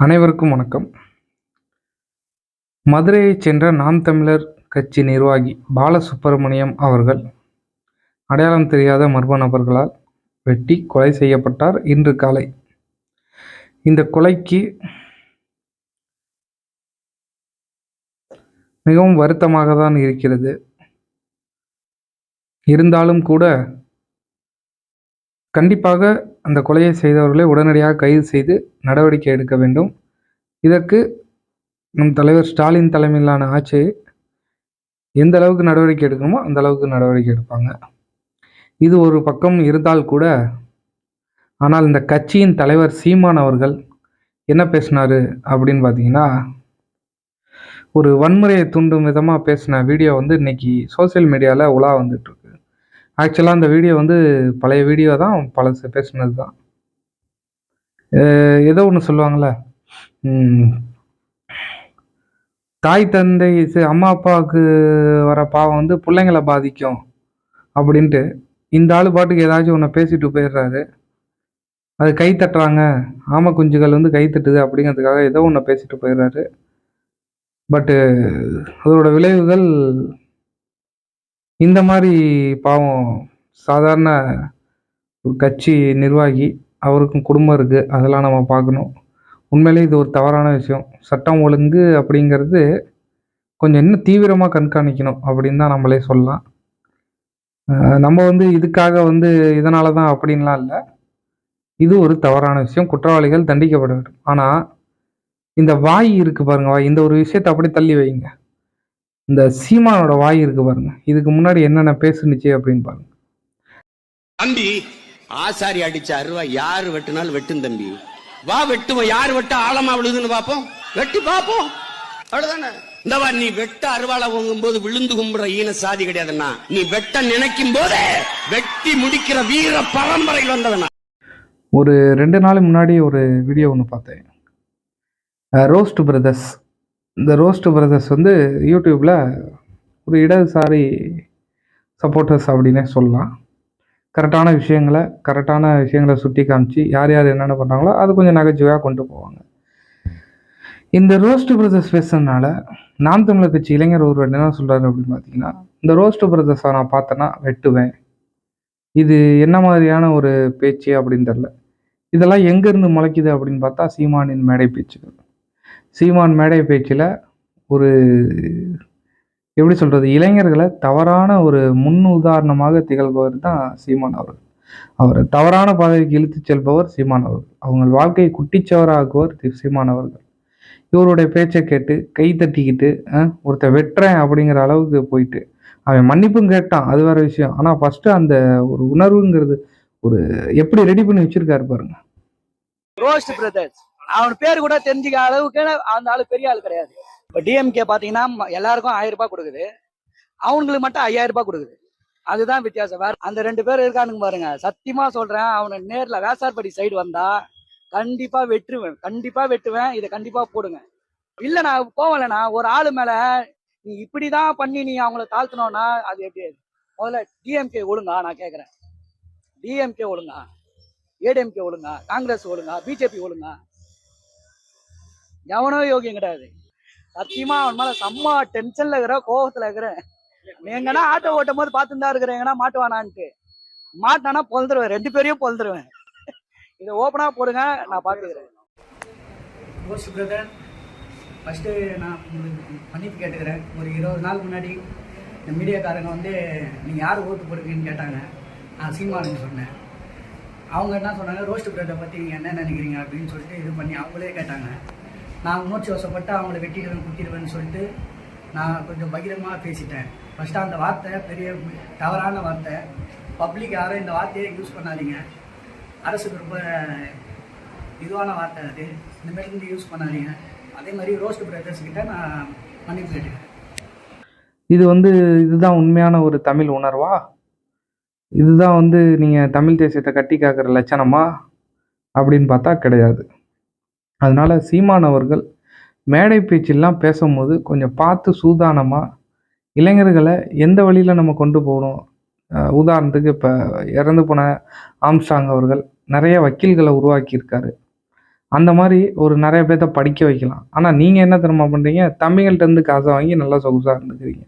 அனைவருக்கும் வணக்கம். மதுரையைச் சென்ற நாம் தமிழர் கட்சி நிர்வாகி பாலசுப்பிரமணியம் அவர்கள் அடையாளம் தெரியாத மர்ம நபர்களால் வெட்டி கொலை செய்யப்பட்டார் இன்று காலை. இந்த கொலைக்கு மிகவும் வருத்தமாக தான் இருக்கிறது. இருந்தாலும் கூட கண்டிப்பாக அந்த கொலையை செய்தவர்களை உடனடியாக கைது செய்து நடவடிக்கை எடுக்க வேண்டும். இதற்கு நம் தலைவர் ஸ்டாலின் தலைமையிலான ஆட்சி எந்த அளவுக்கு நடவடிக்கை எடுக்கணுமோ அந்த அளவுக்கு நடவடிக்கை எடுப்பாங்க. இது ஒரு பக்கம் இருந்தால் கூட ஆனால் இந்த கட்சியின் தலைவர் சீமான் அவர்கள் என்ன பேசினாரு அப்படின்னு பார்த்தீங்கன்னா ஒரு வன்முறையை தூண்டும் விதமாக பேசின வீடியோ வந்து இன்னைக்கு சோஷியல் மீடியாவில் உலா வந்துட்டு ஆக்சுவலாக அந்த வீடியோ வந்து பழைய வீடியோ தான் பழசு பேசுனது தான் ஏதோ ஒன்று சொல்லுவாங்கள்ல தாய் தந்தை அம்மா அப்பாவுக்கு வர பாவம் வந்து பிள்ளைங்களை பாதிக்கும் அப்படின்ட்டு இந்த ஆள் பாட்டுக்கு ஏதாச்சும் ஒன்று பேசிட்டு போயிடுறாரு. அது கை தட்டுறாங்க ஆமை குஞ்சுகள் வந்து கை தட்டுது அப்படிங்கிறதுக்காக ஏதோ ஒன்று பேசிட்டு போயிடுறாரு. பட்டு அதோட விளைவுகள் இந்த மாதிரி பாவம் சாதாரண ஒரு கட்சி நிர்வாகி அவருக்கும் குடும்பம் இருக்குது அதெல்லாம் நம்ம பார்க்கணும். உண்மையிலே இது ஒரு தவறான விஷயம். சட்டம் ஒழுங்கு அப்படிங்கிறது கொஞ்சம் இன்னும் தீவிரமாக கண்காணிக்கணும் அப்படின்னு தான் நம்மளே சொல்லலாம். நம்ம வந்து இதுக்காக வந்து இதனால தான் அப்படின்லாம் இல்லை. இது ஒரு தவறான விஷயம். குற்றவாளிகள் தண்டிக்கப்பட வேண்டும் ஆனால் இந்த வாய் இருக்குது பாருங்க வாய். இந்த ஒரு விஷயத்தை அப்படி தள்ளி வைங்க. இந்த சீமானோட வாய் இருக்கு பாருங்க. இதுக்கு முன்னாடி என்னென்ன பேசுனுச்சு அப்படின்னு பாருங்க. தம்பி ஆசாரி அடிச்ச அருவா யாரு வெட்டினாலும் வெட்டும் தம்பி. வா வெட்டுவோம். யாரு வெட்ட ஆழமா விழுதுன்னு பாப்போம் வெட்டி பாப்போம் அவ்வளவுதானே? இந்த வா நீ வெட்ட அருவாளை வாங்கும் போது விழுந்து கும்பிடுற ஈன சாதி கிடையாதுன்னா நீ வெட்ட நினைக்கும் போதே வெட்டி முடிக்கிற வீர பரம்பரையில் வந்தவனா. ஒரு ரெண்டு நாள் முன்னாடி ஒரு வீடியோ ஒன்று பார்த்தேன். ரோஸ்ட் பிரதர்ஸ் இந்த ரோஸ்ட் பிரதர்ஸ் வந்து யூடியூப்பில் ஒரு இடதுசாரி சப்போர்ட்டர்ஸ் அப்படின்னே சொல்லலாம். கரெக்டான விஷயங்களை கரெக்டான விஷயங்களை சுட்டி காமிச்சு யார் யார் என்னென்ன பண்ணுறாங்களோ அது கொஞ்சம் நகைச்சுவையாக கொண்டு போவாங்க. இந்த ரோஸ்ட் பிரதர்ஸ் பேசுறதுனால நாம் தமிழர் கட்சி இளைஞர் ஒருவர் என்ன சொல்கிறாரு அப்படின்னு பார்த்தீங்கன்னா இந்த ரோஸ்ட் பிரதர்ஸை நான் பார்த்தேன்னா வெட்டுவேன். இது என்ன மாதிரியான ஒரு பேச்சு அப்படின்னு தெரில இதெல்லாம் எங்கேருந்து முளைக்குது அப்படின்னு பார்த்தா சீமானின் மேடை பேச்சுகள். சீமான் மேடை பேச்சில் ஒரு எப்படி சொல்கிறது இளைஞர்களை தவறான ஒரு முன் உதாரணமாக திகழ்பவர் தான் சீமான் அவர்கள். அவர் தவறான பாதைக்கு இழுத்துச் செல்பவர் சீமான் அவர்கள். அவங்க வாழ்க்கையை குட்டிச்சவராக்குவர் சீமான் அவர்கள். இவருடைய பேச்சை கேட்டு கை தட்டிக்கிட்டு ஒருத்த ஒருத்தன் வெட்டுறேன் அப்படிங்கிற அளவுக்கு போயிட்டு அவன் மன்னிப்பும் கேட்டான் அது வேற விஷயம். ஆனால் ஃபஸ்ட்டு அந்த ஒரு உணர்வுங்கிறது ஒரு எப்படி ரெடி பண்ணி வச்சிருக்காரு பாருங்க. ரோஸ்ட் பிரதர்ஸ் அவன் பேர் கூட தெரிஞ்சுக்க அளவுக்கு அந்த ஆளு பெரிய ஆள் கிடையாது. இப்போ டிஎம்கே பார்த்தீங்கன்னா எல்லாருக்கும் ஆயிரம் ரூபாய் கொடுக்குது. அவங்களுக்கு மட்டும் ஐயாயிரம் ரூபாய் கொடுக்குது. அதுதான் வித்தியாசம். வேற அந்த ரெண்டு பேர் இருக்கானுங்க பாருங்க. சத்தியமா சொல்றேன் அவனை நேர்ல வேசார்படி சைடு வந்தா கண்டிப்பா வெட்டுவேன் கண்டிப்பா வெட்டுவேன். இதை கண்டிப்பா போடுங்க. இல்லை நான் போவலண்ணா ஒரு ஆளு மேல நீ இப்படிதான் பண்ணி நீ அவங்கள தாழ்த்தணும்னா அது எப்படி? முதல்ல டிஎம்கே ஒழுங்கா நான் கேட்குறேன் டிஎம்கே ஒழுங்கா ஏடிஎம்கே ஒழுங்கா காங்கிரஸ் ஒழுங்கா பிஜேபி ஒழுங்கா எவனோ யோகியம் கிடையாது. சத்தியமா அவன் மேல செம்ம டென்ஷன்ல இருக்கிற கோபத்துல இருக்கிறேன் எங்கன்னா ஆட்டோ ஓட்டும் போது பார்த்துட்டு தான் இருக்கிறேன் எங்கன்னா மாட்டுவானான்ட்டு. மாட்டானா பொழுதுருவேன் ரெண்டு பேரையும் பொழுதுருவேன் இதை ஓப்பனா போடுங்க நான் பாத்துக்கிறேன் பிரதர் ஃபஸ்ட்டு நான் உங்களுக்கு மன்னிப்பு கேட்டுக்கிறேன். ஒரு இருபது நாள் முன்னாடி இந்த மீடியாக்காரங்க வந்து நீங்கள் யார் ஓட்டு போடுவீங்கன்னு கேட்டாங்க. நான் சீமானுன்னு சொன்னேன். அவங்க என்ன சொன்னாங்க? ரோஸ்ட் பிரதரை பற்றி நீங்கள் என்ன நினைக்கிறீங்க? அப்படின்னு சொல்லிட்டு இது பண்ணி அவங்களே கேட்டாங்க. நான் உணர்ச்சி வசப்பட்டு அவங்கள வெட்டிடுவேன் குத்திடுவேன்னு சொல்லிட்டு நான் கொஞ்சம் பகிரமாக பேசிட்டேன். ஃபஸ்ட்டு அந்த வார்த்தை பெரிய தவறான வார்த்தை. பப்ளிக் யாரும் இந்த வார்த்தையை யூஸ் பண்ணாதீங்க. அரசுக்கு ரொம்ப இதுவான வார்த்தை அது. இந்த மாதிரி யூஸ் பண்ணாதீங்க. அதே மாதிரி ரோஸ்ட் பிரதர்ஸ் கிட்ட நான் மன்னிப்பு கேட்டுக்கிறேன். இது வந்து இதுதான் உண்மையான ஒரு தமிழ் உணர்வா? இதுதான் வந்து நீங்கள் தமிழ் தேசியத்தை கட்டி காக்கிற லட்சணமா? அப்படின்னு பார்த்தா கிடையாது. அதனால சீமான் அவர்கள் மேடை பேச்செல்லாம் பேசும்போது கொஞ்சம் பார்த்து சூதானமாக இளைஞர்களை எந்த வழியில் நம்ம கொண்டு போகணும்? உதாரணத்துக்கு இப்போ இறந்து போன ஆம்ஸ்டாங் அவர்கள் நிறைய வக்கீல்களை உருவாக்கியிருக்காரு. அந்த மாதிரி ஒரு நிறைய பேர்த்த படிக்க வைக்கலாம். ஆனால் நீங்கள் என்ன தெரியுமா பண்ணுறீங்க தம்பிகள்கிட்ட இருந்து காசை வாங்கி நல்லா சொகுசாக இருந்துக்கிறீங்க.